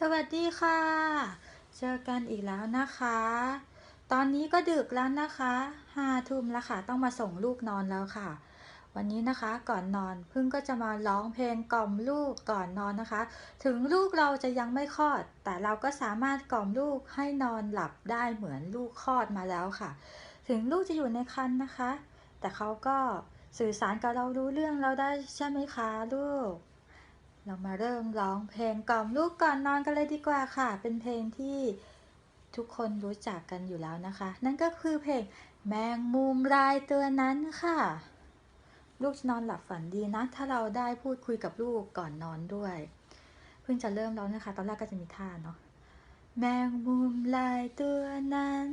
สวัสดีค่ะ เจอกันอีกแล้วนะคะ ตอนนี้ก็ดึกแล้วนะคะห้าทุ่มแล้วค่ะ ต้องมาส่งลูกนอนแล้วค่ะ วันนี้นะคะก่อนนอนพึ่งก็จะมาร้องเพลงกล่อมลูกก่อนนอนนะคะ ถึงลูกเราจะยังไม่คลอด แต่เราก็สามารถกล่อมลูกให้นอนหลับได้เหมือนลูกคลอดมาแล้วค่ะ ถึงลูกจะอยู่ในครรภ์นะคะ แต่เขาก็สื่อสารกับเรารู้เรื่องเราได้ใช่ไหมคะลูก เรามาเริ่มร้องเพลงกล่อมลูกก่อนนอนกันเลยดีกว่าค่ะ เป็นเพลงที่ทุกคนรู้จักกันอยู่แล้วนะคะ นั่นก็คือเพลงแมงมุมลายตัวนั้นค่ะ ลูกจะนอนหลับฝันดีนะ ถ้าเราได้พูดคุยกับลูกก่อนนอนด้วย เพิ่งจะเริ่มร้องนะคะ ตอนแรกก็จะมีท่าเนาะแมงมุมลายตัวนั้น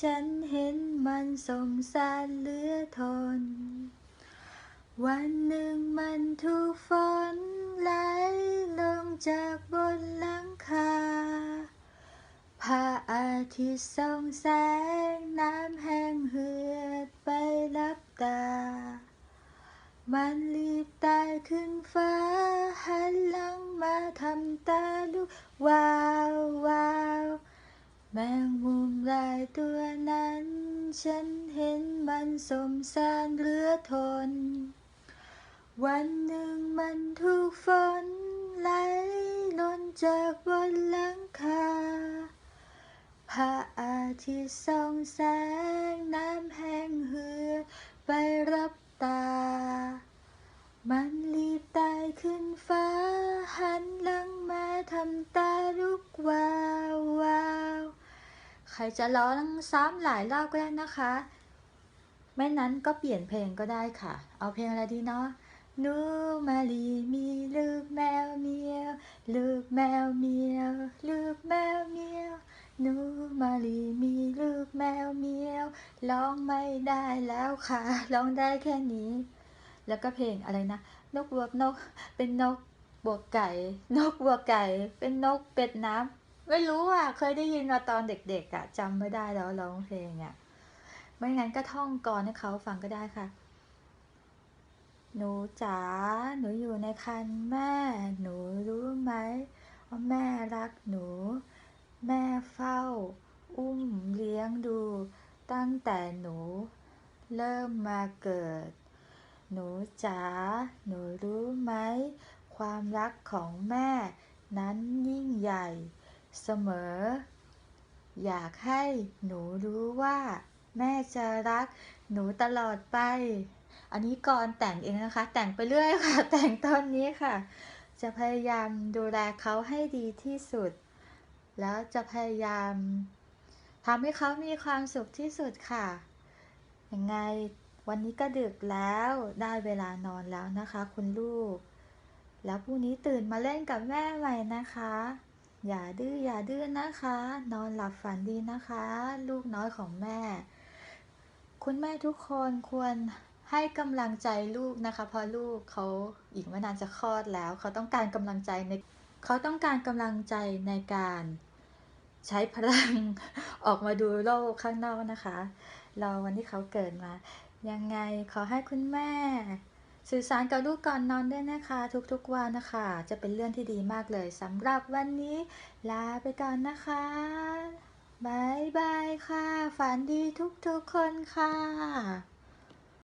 ฉันเห็นมันสงสารเหลือทน วันหนึ่งมันถูกฝนไหลลงจากบนหลังคา พระอาทิตย์ส่องแสงน้ำแห้งเหือดไปรับตา มันรีบตายขึ้นฟ้า หันหลังมาทำตาลุกว้าวว้าวแมงมุมลายตัวนั้น ฉันเห็นมันสมสารเหลือทน วันหนึ่งมันถูกฝนไหลหล่นจากบนหลังคาพระอาทิตย์ส่องแสงน้ำแห้งเหือดไปรับตา มันรีบไต่ขึ้นฟ้า หันหลังมาทำตาลุกวาววาวใครจะร้องซ้ำหลายรอบก็ได้นะคะ ไม่นั้นก็เปลี่ยนเพลงก็ได้ค่ะ เอาเพลงอะไรดีเนาะ หนูมาลีมีลูกแมวเมียว ลูกแมวเมียว ลูกแมวเมียวหนูมาลีมีลูกแมวเมียว ร้องไม่ได้แล้วค่ะ ร้องได้แค่นี้ แล้วก็เพลงอะไรนะ นกบวกนก เป็นนกบวกไก่ นกบวกไก่ เป็นนกเป็ดน้ำไม่รู้อะ เคยได้ยินมาตอนเด็กๆอะจำไม่ได้แล้วร้องเพลงอะ ไม่งั้นก็ท่องกรให้เขาฟังก็ได้ค่ะ หนูจ๋า หนูอยู่ในครรภ์แม่ หนูรู้ไหมว่าแม่รักหนู แม่เฝ้า อุ้มเลี้ยงดู ตั้งแต่หนู เริ่มมาเกิด หนูจ๋า หนูรู้ไหม ความรักของแม่ นั้นยิ่งใหญ่ เสมอ อยากให้หนูรู้ว่า แม่จะรักหนูตลอดไป อันนี้ก่อนแต่งเองนะคะ แต่งไปเรื่อยค่ะ แต่งตอนนี้ค่ะ จะพยายามดูแลเขาให้ดีที่สุด แล้วจะพยายามทำให้เขามีความสุขที่สุดค่ะ ยังไงวันนี้ก็ดึกแล้วได้เวลานอนแล้วนะคะ คุณลูก แล้วพรุ่งนี้ตื่นมาเล่นกับแม่ใหม่นะคะ อย่าดื้ออย่าดื้อนะคะ นอนหลับฝันดีนะคะ ลูกน้อยของแม่ คุณแม่ทุกคนควร ให้กำลังใจลูกนะคะ เพราะลูกเขาอีกไม่นานจะคลอดแล้ว เขาต้องการกำลังใจในเขาต้องการกำลังใจในการใช้พลังออกมาดูโลกข้างนอกนะคะ เราวันที่เขาเกิดมา ยังไงขอให้คุณแม่ สื่อสารกับลูกก่อนนอนด้วยนะคะ ทุกๆวันนะคะ จะเป็นเรื่องที่ดีมากเลยสำหรับวันนี้ ลาไปก่อนนะคะบายบายค่ะ ฝันดีทุกๆคนค่ะ